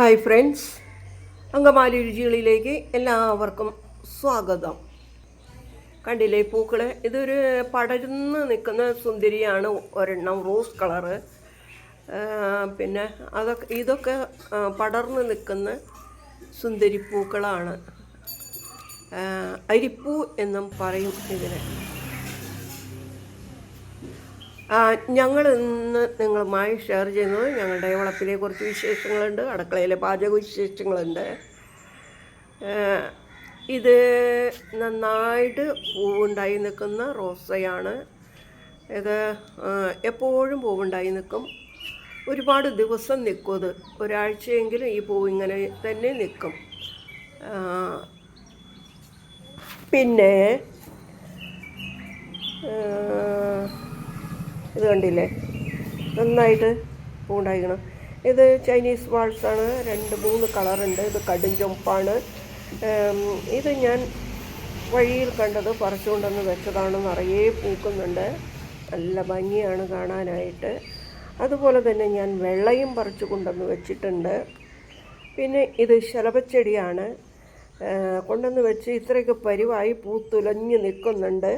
Hi friends Angamaly രുചികളിലേക്ക് എല്ലാവർക്കും സ്വാഗതം. കണ്ടില്ലേ പൂക്കൾ ഇതൊരു പടരുന്ന് നിൽക്കുന്ന സുന്ദരിയാണ്. ഒരെണ്ണം റോസ് കളറ് പിന്നെ അതൊക്കെ ഇതൊക്കെ പടർന്ന് നിൽക്കുന്ന സുന്ദരി പൂക്കളാണ്. അരിപ്പൂ എന്നും പറയും ഇതിനെ. ഞങ്ങൾ ഇന്ന് നിങ്ങളുമായി ഷെയർ ചെയ്യുന്നത് ഞങ്ങളുടെ വളപ്പിലെ കുറച്ച് വിശേഷങ്ങളുണ്ട് അടുക്കളയിലെ പാചക വിശേഷങ്ങളുണ്ട്. ഇത് നന്നായിട്ട് പൂവുണ്ടായി നിൽക്കുന്ന റോസയാണ്. ഇത് എപ്പോഴും പൂവുണ്ടായി നിൽക്കും. ഒരുപാട് ദിവസം നിൽക്കും അത്. ഒരാഴ്ചയെങ്കിലും ഈ പൂവ് ഇങ്ങനെ തന്നെ നിൽക്കും. പിന്നെ ഇത് കണ്ടില്ലേ? നന്നായിട്ട് പൂണ്ടായിക്കണം. ഇത് ചൈനീസ് വാൾസാണ് രണ്ട് മൂന്ന് കളറുണ്ട് ഇത് കടും ചുമപ്പാണ് ഇത് ഞാൻ വഴിയിൽ കണ്ടത് പറിച്ചുകൊണ്ടെന്ന് വെച്ചതാണ് നിറയെ പൂക്കുന്നുണ്ട്. നല്ല ഭംഗിയാണ് കാണാനായിട്ട്. അതുപോലെ തന്നെ ഞാൻ വെള്ളയും പറിച്ചു കൊണ്ടുവന്ന് വെച്ചിട്ടുണ്ട്. പിന്നെ ഇത് ശലഭച്ചെടിയാണ്. കൊണ്ടുവന്ന് വെച്ച് ഇത്രയൊക്കെ പരിവായി പൂത്തുലഞ്ഞ് നിൽക്കുന്നുണ്ട്.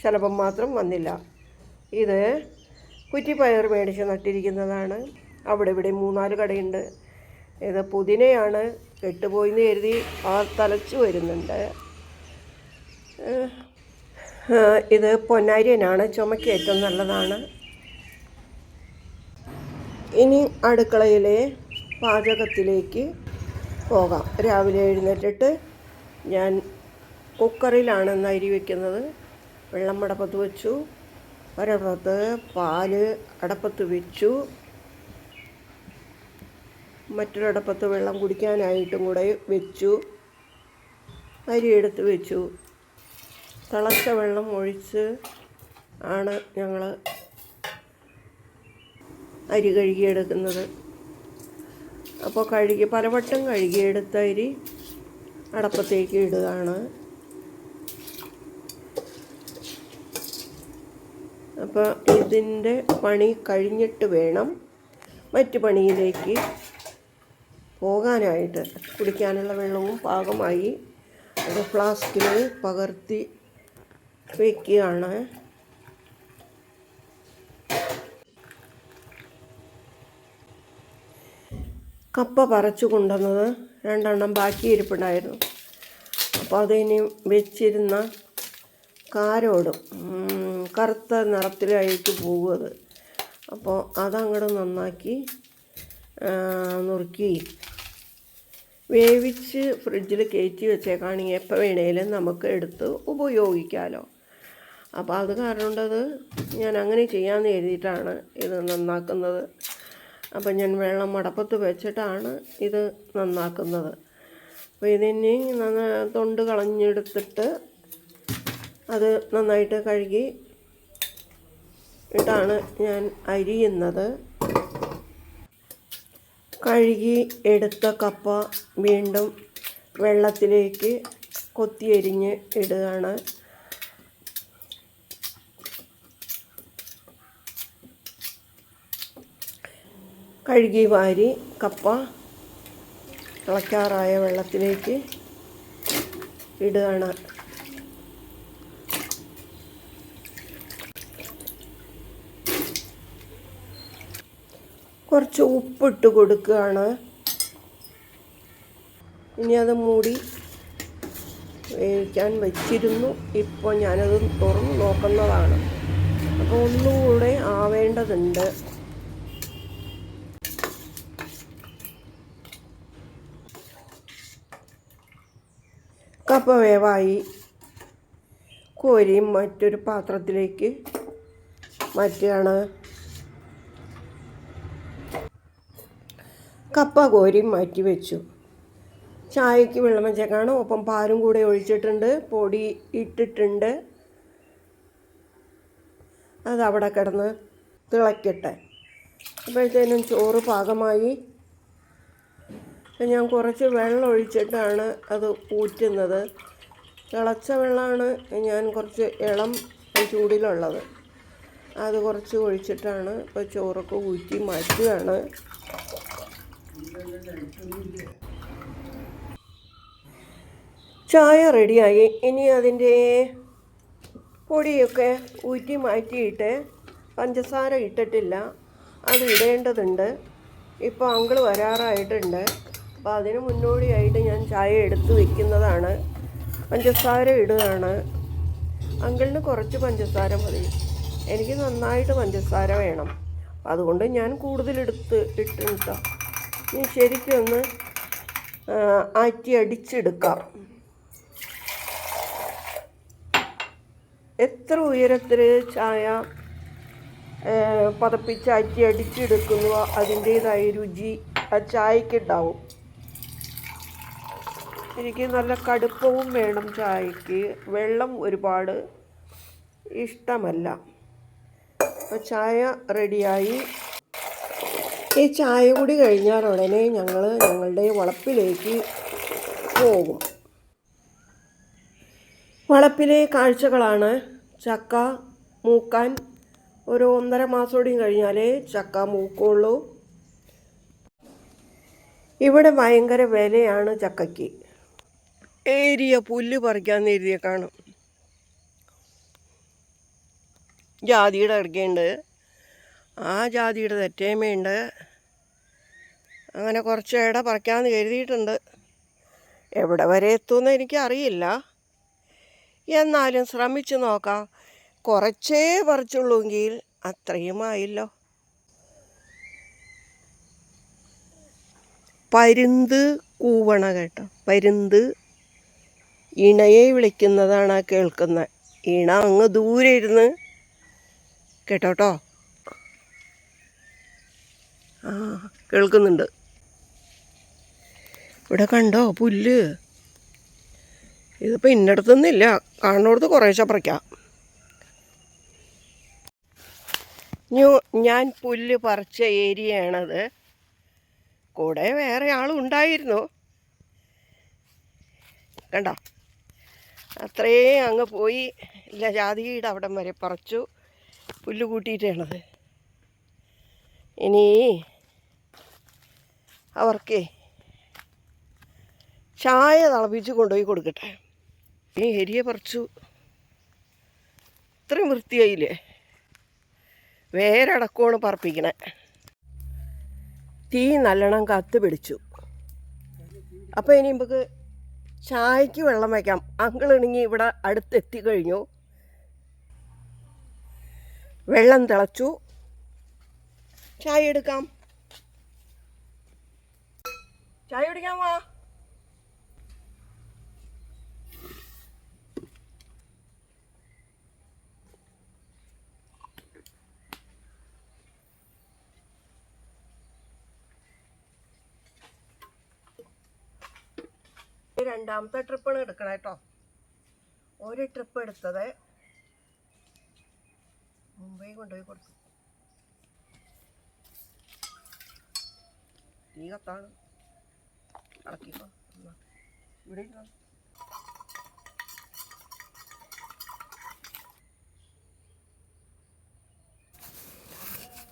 ശലഭം മാത്രം വന്നില്ല. ഇത് കുറ്റിപ്പയർ മേടിച്ച് നട്ടിരിക്കുന്നതാണ്. അവിടെ ഇവിടെ മൂന്നാൽ കടയുണ്ട്. ഇത് പുതിനയാണ്. കെട്ടുപോയിന്ന് കരുതി ആ തലച്ചു വരുന്നുണ്ട്. ഇത് പൊന്നാരിയനാണ്. ചുമക്ക് ഏറ്റവും നല്ലതാണ്. ഇനി അടുക്കളയിലെ പാചകത്തിലേക്ക് പോകാം. രാവിലെ എഴുന്നേറ്റിട്ട് ഞാൻ കുക്കറിലാണ് അരി വയ്ക്കുന്നത് വെള്ളം മടപ്പത്ത് വെച്ചു. ഒരടപ്പത്ത് പാൽ അടപ്പത്ത് വെച്ചു. മറ്റൊരടപ്പത്ത് വെള്ളം കുടിക്കാനായിട്ടും കൂടെ വെച്ചു. അരി എടുത്ത് വെച്ചു. തിളച്ച വെള്ളം ഒഴിച്ച് ആണ് ഞങ്ങൾ അരി കഴുകിയെടുക്കുന്നത്. അപ്പോൾ കഴുകി പലവട്ടം കഴുകിയെടുത്ത അരി അടപ്പത്തേക്ക് ഇടുകയാണ്. അപ്പോൾ ഇതിന്റെ പണി കഴിഞ്ഞിട്ട് വേണം മറ്റു പണിയിലേക്ക് പോകാനായിട്ട്. കുടിക്കാനുള്ള വെള്ളവും പാകമായി അത് ഫ്ലാസ്കിൽ പകർത്തി വയ്ക്കുകയാണ് കപ്പ പറിച്ചു കൊണ്ടുവന്നത് രണ്ടെണ്ണം ബാക്കി ഇരിപ്പുണ്ടായിരുന്നു. അപ്പോൾ അതിനി വെച്ചിരുന്ന കാരോടും കറുത്ത നിറത്തിലായിട്ട് പോകും അപ്പോൾ അതങ്ങോട്ട് നന്നാക്കി നുറുക്കി. വേവിച്ച് ഫ്രിഡ്ജിൽ കയറ്റി വെച്ചേക്കാണെങ്കിൽ എപ്പോൾ വേണേലും നമുക്ക് എടുത്ത് ഉപയോഗിക്കാമല്ലോ അപ്പോൾ അത് കാരണം കൊണ്ട് അത് ഞാൻ അങ്ങനെ ചെയ്യാമെന്ന് എഴുതിയിട്ടാണ് ഇത് നന്നാക്കുന്നത്. അപ്പം ഞാൻ വെള്ളം മടപ്പത്ത് വെച്ചിട്ടാണ് ഇത് നന്നാക്കുന്നത്. അപ്പോൾ ഇതിനെ തൊണ്ട് കളഞ്ഞെടുത്തിട്ട് അത് നന്നായിട്ട് കഴുകി ഇട്ടാണ് ഞാൻ അരിയുന്നത്. കഴുകി എടുത്ത കപ്പ വീണ്ടും വെള്ളത്തിലേക്ക് കൊത്തിയരിഞ്ഞ് ഇടുകയാണ്. കഴുകി വാരി കപ്പ തിളയ്ക്കാറായ വെള്ളത്തിലേക്ക് ഇടുകയാണ്. കുറച്ച് ഉപ്പിട്ട് കൊടുക്കുകയാണ്. ഇനി അത് മൂടി വേവിക്കാൻ വെച്ചിരുന്നു. ഇപ്പോൾ ഞാനത് തുറന്ന് നോക്കുന്നതാണ്. അപ്പോൾ ഒന്നുകൂടെ ആവേണ്ടതുണ്ട്. കപ്പ വേവായി. കോരിയും മറ്റൊരു പാത്രത്തിലേക്ക് മാറ്റുകയാണ്. കപ്പ കോരി മാറ്റി വെച്ചു. ചായക്ക് വെള്ളം വെച്ചേക്കാണ്. ഒപ്പം പാലും കൂടെ ഒഴിച്ചിട്ടുണ്ട്. പൊടി ഇട്ടിട്ടുണ്ട്. അത് അവിടെ കിടന്ന് തിളയ്ക്കട്ടെ അപ്പോഴത്തേനും ചോറ് പാകമായി. ഞാൻ കുറച്ച് വെള്ളം ഒഴിച്ചിട്ടാണ് അത് ഊറ്റുന്നത്. തിളച്ച വെള്ളമാണ് ഞാൻ കുറച്ച് ഇളം ചൂടിലുള്ളത്. അത് കുറച്ച് ഒഴിച്ചിട്ടാണ് ഇപ്പോൾ ചോറൊക്കെ ഊറ്റി മാറ്റുകയാണ്. ചായ റെഡിയായി. ഇനി അതിന്റെ പൊടിയൊക്കെ ഊറ്റി മാറ്റിയിട്ട് പഞ്ചസാര ഇട്ടിട്ടില്ല. അത് ഇടേണ്ടതുണ്ട്. ഇപ്പോൾ അങ്കിൾ വരാറായിട്ടുണ്ട്. അപ്പോൾ അതിന് മുന്നോടിയായിട്ട് ഞാൻ ചായ എടുത്ത് വെക്കുന്നതാണ്. പഞ്ചസാര ഇടുകയാണ്. അങ്കിളിന് കുറച്ച് പഞ്ചസാര മതി. എനിക്ക് നന്നായിട്ട് പഞ്ചസാര വേണം. അതുകൊണ്ട് ഞാൻ കൂടുതലെടുത്ത് ഇട്ടിട്ടോ ഇനി ശരിക്കൊന്ന് ആറ്റി അടിച്ചെടുക്കാം. എത്ര ഉയരത്തിൽ ചായ പതപ്പിച്ച് അറ്റി അടിച്ചെടുക്കുന്നു അതിന്റേതായ രുചി ആ ചായക്കുണ്ടാവും എനിക്ക് നല്ല കടുപ്പവും വേണം ചായക്ക് വെള്ളം ഒരുപാട് ഇഷ്ടമല്ല. അപ്പോൾ ചായ റെഡിയായി ഈ ചായ കൂടി കഴിഞ്ഞാൽ ഉടനെ ഞങ്ങൾ ഞങ്ങളുടെ വളപ്പിലേക്ക് പോകും. വളപ്പിലെ കാഴ്ചകളാണ് ചക്ക മൂക്കാൻ. ഒരു ഒന്നര മാസത്തോടെയും കഴിഞ്ഞാലേ ചക്ക മൂക്കുള്ളൂ. ഇവിടെ ഭയങ്കര വിലയാണ് ചക്കയ്ക്ക്. ഏരിയ പുല്ല് പറിക്കാൻ എഴുതിയ കാണും. ജാതിയുടെ ഇടയ്ക്കുണ്ട് ആ ജാതിയുടെ തെറ്റേമയുണ്ട്. അങ്ങനെ കുറച്ച് ഇട പറിക്കാമെന്ന് കരുതിയിട്ടുണ്ട്. എവിടെ വരെ എത്തുമെന്ന് എനിക്കറിയില്ല. എന്നാലും ശ്രമിച്ചു നോക്കാം. കുറച്ചേ പറിച്ചുള്ളൂങ്കിൽ അത്രയും ആയില്ലോ. പരുന്ത് കൂവണ കേട്ടോ. പരുന്ത് ഇണയെ വിളിക്കുന്നതാണ് കേൾക്കുന്നത് ഇണ അങ്ങ് ദൂരെ ഇരുന്ന് കേട്ടോട്ടോ ആ കേൾക്കുന്നുണ്ട്. ഇവിടെ കണ്ടോ പുല്ല്? ഇതിപ്പോൾ ഇന്നടത്തുനിന്നില്ല കാണുന്നിടത്ത് കുറേശ്ശെ പറിക്കാം. ഞാൻ പുല്ല് പറിച്ച ഏരിയയാണത്. കൂടെ വേറെ ആളും ഉണ്ടായിരുന്നു. കണ്ടോ? അത്രയും അങ്ങ് പോയി. ഇല്ല ജാതിയുടെ അവിടം വരെ പറിച്ചു. പുല്ല് കൂട്ടിയിട്ടാണത്. ഇനി അവർക്കേ ചായ തിളപ്പിച്ച് കൊണ്ടുപോയി കൊടുക്കട്ടെ. ഈ എരിയെ പറിച്ചു. ഇത്രയും വൃത്തിയായില്ലേ? വേരടക്കമാണ് പറപ്പിക്കണേ. തീ നല്ലോണം കത്ത് പിടിച്ചു. അപ്പോൾ ഇനി നമുക്ക് ചായക്ക് വെള്ളം വയ്ക്കാം അങ്കിളിണങ്ങി ഇവിടെ അടുത്തെത്തി കഴിഞ്ഞു. വെള്ളം തിളച്ചു. ചായ എടുക്കാം. ചായ കുടിക്കാൻ വാ. രണ്ടാമത്തെ ട്രിപ്പാണ് എടുക്കണം കേട്ടോ ഒരു ട്രിപ്പ് എടുത്തത് മുംബൈ കൊണ്ടുപോയി കൊടുത്തു. തീ കത്താണ്. ഇവിടെ.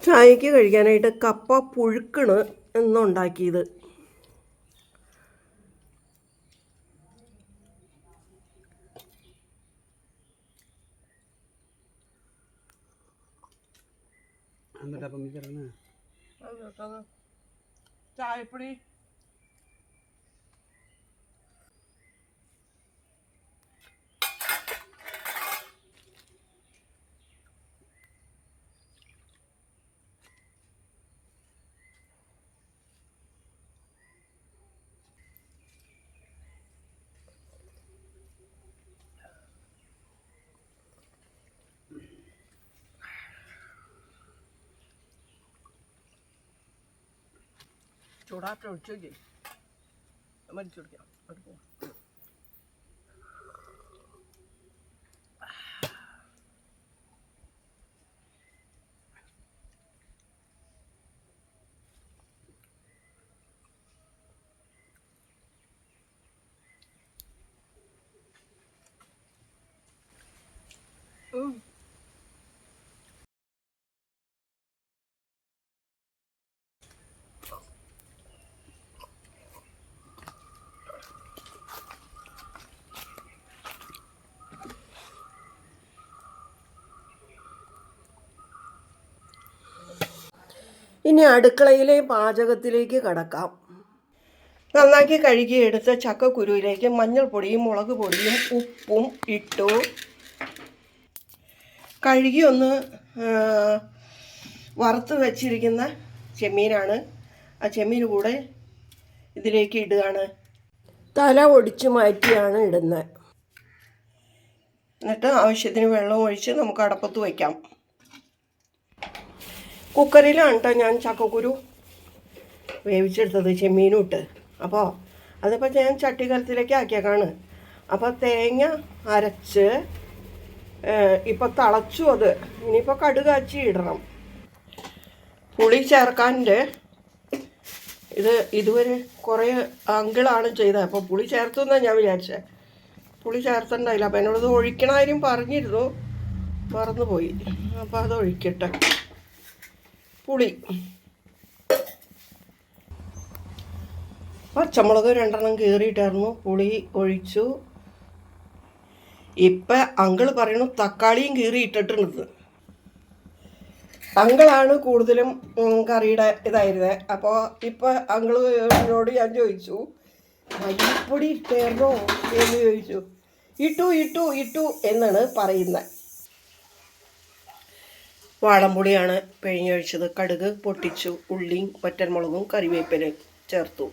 ചായക്ക് കഴിക്കാനായിട്ട് കപ്പ പുഴുക്കണ് എന്നുണ്ടാക്കിയത്. എന്നിട്ട് അപ്പം കിടന്ന് ചായപ്പൊടി ചൂടാക്കി ഒഴിച്ചു മരിച്ചു കൊടുക്കാം അവിടെ പോവാം. ഇനി അടുക്കളയിലെ പാചകത്തിലേക്ക് കടക്കാം. നന്നാക്കി കഴുകി എടുത്ത ചക്കക്കുരുവിലേക്ക് മഞ്ഞൾപ്പൊടിയും മുളക് പൊടിയും ഉപ്പും ഇട്ടു. കഴുകി ഒന്ന് വറുത്ത് വെച്ചിരിക്കുന്ന ചെമ്മീനാണ്. ആ ചെമ്മീൻ കൂടെ ഇതിലേക്ക് ഇടുകയാണ്. തല ഒടിച്ച് മാറ്റിയാണ് ഇടുന്നത്. എന്നിട്ട് ആവശ്യത്തിന് വെള്ളം ഒഴിച്ച് നമുക്ക് അടപ്പത്ത് വയ്ക്കാം കുക്കറിലാണ് കേട്ടോ ഞാൻ ചക്കക്കുരു വേവിച്ചെടുത്തത് ചെമ്മീനും ഇട്ട് അപ്പോൾ അതിപ്പോൾ ഞാൻ ചട്ടിക്കലത്തിലേക്ക് ആക്കിയേക്കാണ്. അപ്പോൾ തേങ്ങ അരച്ച് ഇപ്പോൾ തളച്ചു അത്. ഇനിയിപ്പോൾ കടുകാച്ചി ഇടണം. പുളി ചേർക്കാന്റെ ഇത് ഇതുവരെ കുറേ അങ്കിളാണ് ചെയ്തത്. അപ്പോൾ പുളി ചേർത്തു എന്നാണ് ഞാൻ വിചാരിച്ചത് പുളി ചേർത്തണ്ടായില്ല. അപ്പോൾ എന്നോടത് ഒഴിക്കണ പറഞ്ഞിരുന്നു. മറന്നുപോയി. അപ്പോൾ അത് ഒഴിക്കട്ടെ. പുളി. പച്ചമുളക് രണ്ടെണ്ണം കീറിയിട്ടായിരുന്നു പുളി ഒഴിച്ചു. ഇപ്പം അങ്കിൾ പറയണു തക്കാളിയും കീറി ഇട്ടിട്ടുണ്ട് അങ്കിളാണ് കൂടുതലും കറിയുടെ ഇതായിരുന്നത് അപ്പോൾ ഇപ്പം അങ്കിളിനോട് ഞാൻ ചോദിച്ചു മല്ലിപ്പൊടി ഇട്ടായിരുന്നോ എന്ന് ചോദിച്ചു. ഇട്ടു ഇട്ടു ഇട്ടു എന്നാണ് പറയുന്നത് വാളംപൊടിയാണ് പിഴിഞ്ഞൊഴിച്ചത്. കടുക് പൊട്ടിച്ചു ഉള്ളിയും ഒറ്റൻമുളകും കറിവേപ്പിലയും ചേർത്തു.